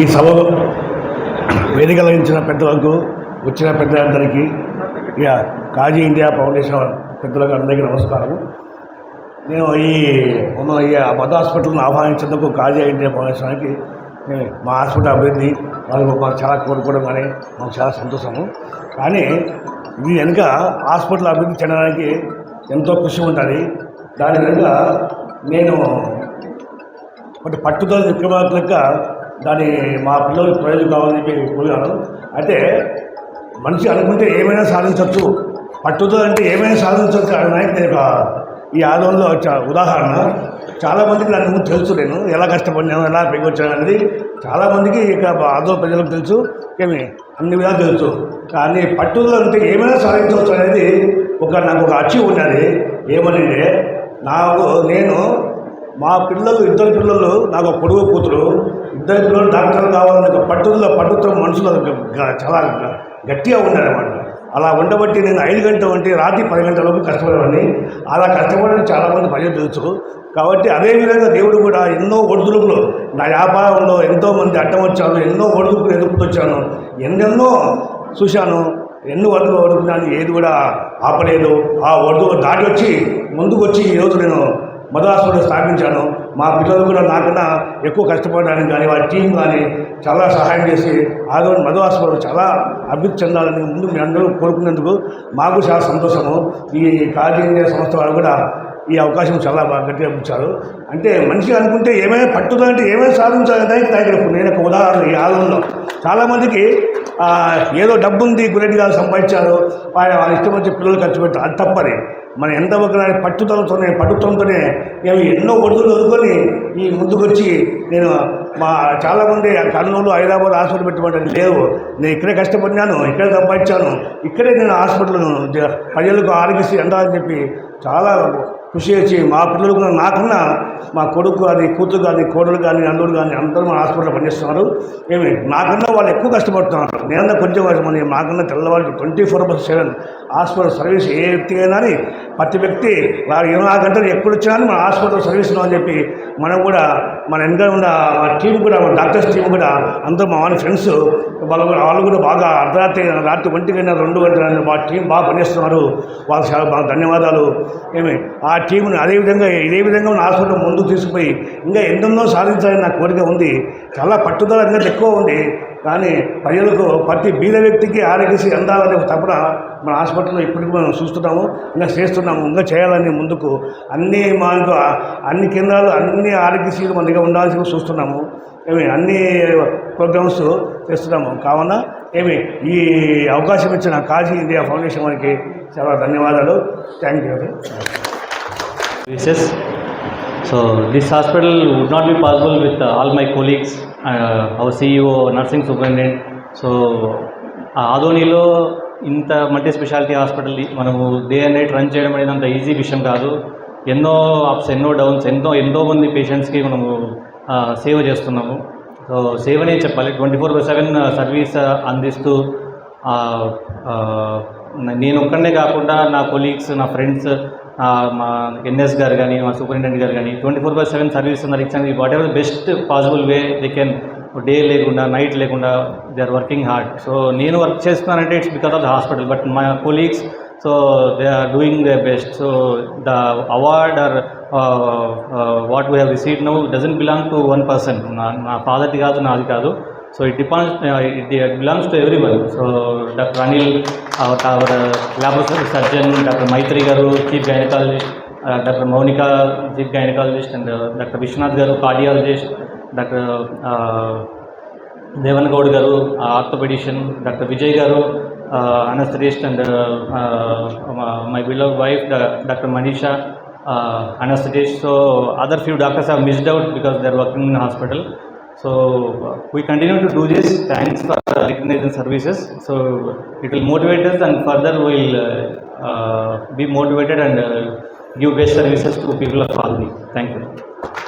ఈ సభలో వేదిక లభించిన పెద్దలకు వచ్చిన పెద్దలందరికీ ఇక కాజీ ఇండియా ఫౌండేషన్ పెద్దలకు అందరికీ నమస్కారం నేను ఈ ఉన్న ఈ మత హాస్పిటల్ని ఆహ్వానించేందుకు కాజీ ఇండియా ఫౌండేషన్కి మా హాస్పిటల్ అభివృద్ధి వాళ్ళు మాకు చాలా కోరుకోవడం కానీ మాకు చాలా సంతోషము. కానీ ఇది వెనుక హాస్పిటల్ అభివృద్ధి చెందడానికి ఎంతో కృషి ఉంటుంది. దాని వెనుక నేను ఒకటి పట్టుదల విక్రమార్క దాని మా పిల్లలకు ప్రయోజనం కావాలని చెప్పి పోయాను అయితే మనిషి అనుకుంటే ఏమైనా సాధించవచ్చు పట్టుదల అంటే ఏమైనా సాధించవచ్చు అనడానికి నేను ఒక ఈ ఆందోళనలో ఉదాహరణ చాలామందికి నాకు ముందు తెలుసు నేను. ఎలా కష్టపడినాను ఎలా పెంగొచ్చాను అనేది చాలామందికి ఇక ఆందోళన ప్రజలకు తెలుసు. ఏమి? అన్ని విధాలు తెలుసు. కానీ పట్టుదల అంటే ఏమైనా సాధించవచ్చు అనేది ఒక నాకు ఒక అచీవ్ ఉన్నది. ఏమనంటే నాకు నేను మా పిల్లలు ఇద్దరు పిల్లలు నాకు పొడుగు కూతురు. ఇద్దరు పిల్లలు డాక్టర్ కావాలని పట్టుదల పట్టుత్వం మనుషులు చాలా గట్టిగా ఉన్నారన్నమాట అలా ఉండబట్టి నేను ఐదు గంటల వంటి రాత్రి పది గంటలకు కష్టపడేవాడిని. అలా కష్టపడని చాలామంది ప్రజలు తెలుసు. కాబట్టి అదేవిధంగా దేవుడు కూడా ఎన్నో ఒడిదుడుకులు నా వ్యాపారంలో ఎంతోమంది అడ్డం వచ్చాను ఎన్నో ఒడిదుడుకులు ఎదుర్కొచ్చాను ఎన్నెన్నో చూశాను. ఎన్నో వరకు వడుకున్నాను ఏది కూడా ఆపలేదు. ఆ ఒడుగు దాటి వచ్చి ముందుకు వచ్చి ఈరోజు నేను మదరాసులో స్థాపించాను. మా పిల్లలు కూడా నాకన్నా ఎక్కువ కష్టపడడానికి కానీ వారి టీం కానీ చాలా సహాయం చేసి ఆ రోజు మధువాసులో చాలా అభివృద్ధి చెందాలని ముందు మీ అందరూ కోరుకున్నందుకు మాకు చాలా సంతోషము. ఈ కాజీ సంస్థ వారు కూడా ఈ అవకాశం చాలా బాగా గట్టిగా ఇచ్చారు. అంటే మనిషి అనుకుంటే ఏమైనా పట్టుదల అంటే ఏమైనా సాధించాలని దానికి నేను ఒక ఉదాహరణ ఈ ఆలంలో చాలామందికి ఏదో డబ్బు ఉంది గురెడ్డి గారు సంపాదించారు వాళ్ళ వాళ్ళ ఇష్టం వచ్చి పిల్లలు ఖర్చు పెట్టారు. అది తప్పని. మన ఎంత ఒక పట్టుదలతోనే పట్టుత్వంతోనే మేము ఎన్నో ఒడుగులు వదుకొని ఈ ముందుకొచ్చి నేను మా చాలామంది కర్నూలు హైదరాబాద్ హాస్పిటల్ పెట్టమంటే లేవు. నేను ఇక్కడే కష్టపడినాను ఇక్కడే సంపాదించాను. ఇక్కడే నేను హాస్పిటల్ ప్రజలకు ఆరోగ్యశ్రీ అందాలని చెప్పి చాలా కృషి చేసి మా పిల్లలు కూడా నాకన్నా మా కొడుకు కానీ కూతురు కానీ కోడలు కానీ అందరూ కానీ అందరూ మా హాస్పిటల్లో పనిచేస్తున్నారు. ఏమి నాకన్నా వాళ్ళు ఎక్కువ కష్టపడుతున్నారు. నేనన్నా కొంచెం మన మాకన్నా తెల్లవారికి twenty four by seven hospital service ఏ వ్యక్తి అయినా అని ప్రతి వ్యక్తి వారు ఇరవై నాలుగు గంటలు ఎప్పుడు వచ్చినా మన హాస్పిటల్ సర్వీస్ అని చెప్పి మనం కూడా మన వెనక ఉన్న మా టీం కూడా మన డాక్టర్స్ టీం కూడా అందరూ మా వాళ్ళ ఫ్రెండ్స్ వాళ్ళు కూడా వాళ్ళు కూడా బాగా అర్ధరాత్రి రాత్రి ఒంటికైనా రెండు గంటల మా టీం బాగా పనిచేస్తున్నారు. వాళ్ళకి చాలా బాగా ధన్యవాదాలు. ఏమి ఆ టీంని అదేవిధంగా ఇదే విధంగా మన హాస్పిటల్ ముందుకు తీసుకుపోయి ఇంకా ఎన్నెన్నో సాధించాలని నా కోరిక ఉంది. చాలా పట్టుదల ఇంకా ఎక్కువ ఉంది. కానీ ప్రజలకు ప్రతి బీద వ్యక్తికి ఆరోగ్యశ్రీ అందాలనే ఒక తపన మన హాస్పిటల్లో ఇప్పటికీ మనం చూస్తున్నాము ఇంకా చేస్తున్నాము ఇంకా చేయాలని ముందుకు అన్ని మనకు అన్ని కేంద్రాలు అన్ని ఆరోగ్యశ్రీలు మన దగ్గర ఉండాల్సి చూస్తున్నాము. ఏమి అన్ని ప్రోగ్రామ్స్ చేస్తున్నాము. కావున ఏమి ఈ అవకాశం ఇచ్చిన కాజీ ఇండియా ఫౌండేషన్ వారికి చాలా ధన్యవాదాలు. Thank you. Services. So this hospital would not be possible with uh, all my colleagues, uh, our CEO, nursing superintendent. So ఆధోనిలో ఆదోనిలో ఇంత మల్టీ స్పెషాలిటీ హాస్పిటల్ మనము డే అండ్ నైట్ రన్ చేయడం అనేది అంత ఈజీ విషయం కాదు ఎన్నో అప్స్ ఎన్నో డౌన్స్ ఎంతో ఎంతో మంది పేషెంట్స్కి మనము సేవ చేస్తున్నాము సో సేవనే చెప్పాలి twenty four by seven service అందిస్తూ నేను ఒక్కడనే కాకుండా నా కొలీగ్స్ నా ఫ్రెండ్స్ మా ఎన్ఎస్ గారు కానీ మా సూపరింటెండెంట్ గారు కానీ twenty four by seven service ఉన్నారు ఇచ్చాను. Whatever best possible way they can day లేకుండా నైట్ లేకుండా they are working hard. So నేను వర్క్ చేస్తున్నానంటే it's because of the hospital but my colleagues so they are doing the best. So the award or what we have receive now doesn't belong to one person. నా నా ఫాదర్ది కాదు నాది కాదు. So it depends it belongs to everyone so doctor Anil our our laboratory surgeon doctor Maithri garu chief gynaecologist doctor Mounika chief gynaecologist and doctor Viswanath garu cardiologist doctor Devan Goud గారు orthopaedician doctor Vijay garu anaesthetist and my beloved wife doctor Manisha anaesthetist so other few doctors have missed out because they are working in hospital So we continue to do this. Thanks for recognizing services. So it will motivate us, and further we'll uh, uh, be motivated and uh, give best services to people of Alni. Thank you.